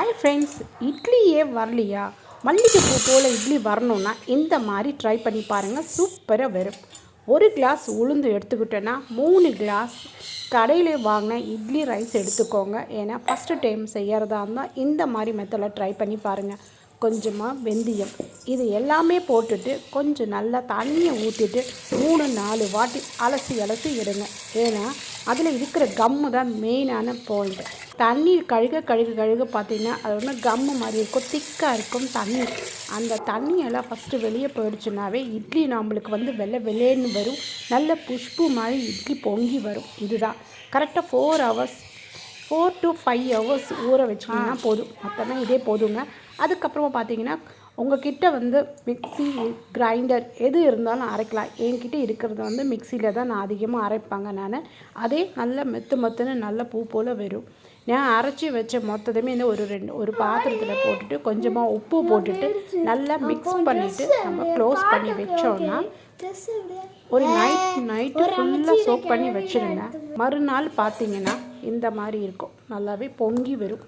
Hi friends இட்லியே வரலையா? மல்லிகைப்பூ போல் இட்லி வரணும்னா இந்த மாதிரி ட்ரை பண்ணி பாருங்கள் சூப்பராக வரும். ஒரு கிளாஸ் உளுந்து எடுத்துக்கிட்டோன்னா மூணு கிளாஸ் கடையில் வாங்கின இட்லி ரைஸ் எடுத்துக்கோங்க. ஏன்னா ஃபஸ்ட்டு டைம் செய்கிறதா இருந்தால் இந்த மாதிரி மெத்தடில் ட்ரை பண்ணி பாருங்கள் கொஞ்சமாக வெந்தயம். இது எல்லாமே போட்டுட்டு கொஞ்சம் நல்லா தண்ணியை ஊற்றிட்டு மூணு நாலு வாட்டி அலசி அலசி விடுங்க ஏன்னா அதில் இருக்கிற கம்மு தான் மெயினான பாயிண்ட் தண்ணி கழுக கழுக கழுக பார்த்தீங்கன்னா அது ஒன்று கம்மு மாதிரி இருக்கும். திக்காக இருக்கும் தண்ணி. அந்த தண்ணியெல்லாம் ஃபஸ்ட்டு வெளியே போயிடுச்சுனாவே இட்லி நம்மளுக்கு வந்து வெள்ளை வெள்ளேன்னு வரும். நல்ல புஷ்பு மாதிரி இட்லி பொங்கி வரும். இதுதான். கரெக்டாக four hours four to five hours ஊற வச்சிங்கன்னா போதும். மொத்தமே இதே போதுங்க. அதுக்கப்புறமா பார்த்தீங்கன்னா உங்ககிட்ட வந்து மிக்ஸி கிரைண்டர் எது இருந்தாலும் அரைக்கலாம். என்கிட்ட இருக்கிறது வந்து மிக்சியில் தான் நான் அதிகமாக அரைப்பாங்க நான். அதே நல்ல மெத்து மெத்துன்னு நல்ல பூ போல் வரும். நான் அரைச்சி வச்ச மொத்தத்தையுமே இந்த ஒரு ரெண்டு ஒரு பாத்திரத்தில் போட்டுட்டு கொஞ்சமாக உப்பு போட்டுட்டு நல்லா மிக்ஸ் பண்ணிவிட்டு நம்ம க்ளோஸ் பண்ணி வச்சோன்னா ஒரு நைட் நைட்டு ஃபுல்லாக சோக் பண்ணி வச்சுருங்க. மறுநாள் பார்த்தீங்கன்னா இந்த மாதிரி இருக்கும். நல்லாவே பொங்கி வரும்.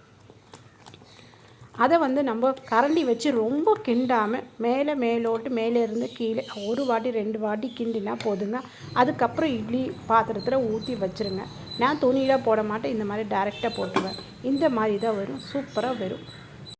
அதை வந்து நம்ம கரண்டி வச்சு ரொம்ப கிண்டாமல் மேலே மேலோட்டு மேலே இருந்து கீழே ஒரு வாட்டி ரெண்டு வாட்டி கிண்டினா போதுங்க. அதுக்கப்புறம் இட்லி பாத்திரத்தில் ஊற்றி வச்சுருங்க. நான் துணியில் போட மாட்டேன். இந்த மாதிரி டேரெக்டாக போட்டுருவேன். இந்த மாதிரி தான் வரும். சூப்பராக வரும்.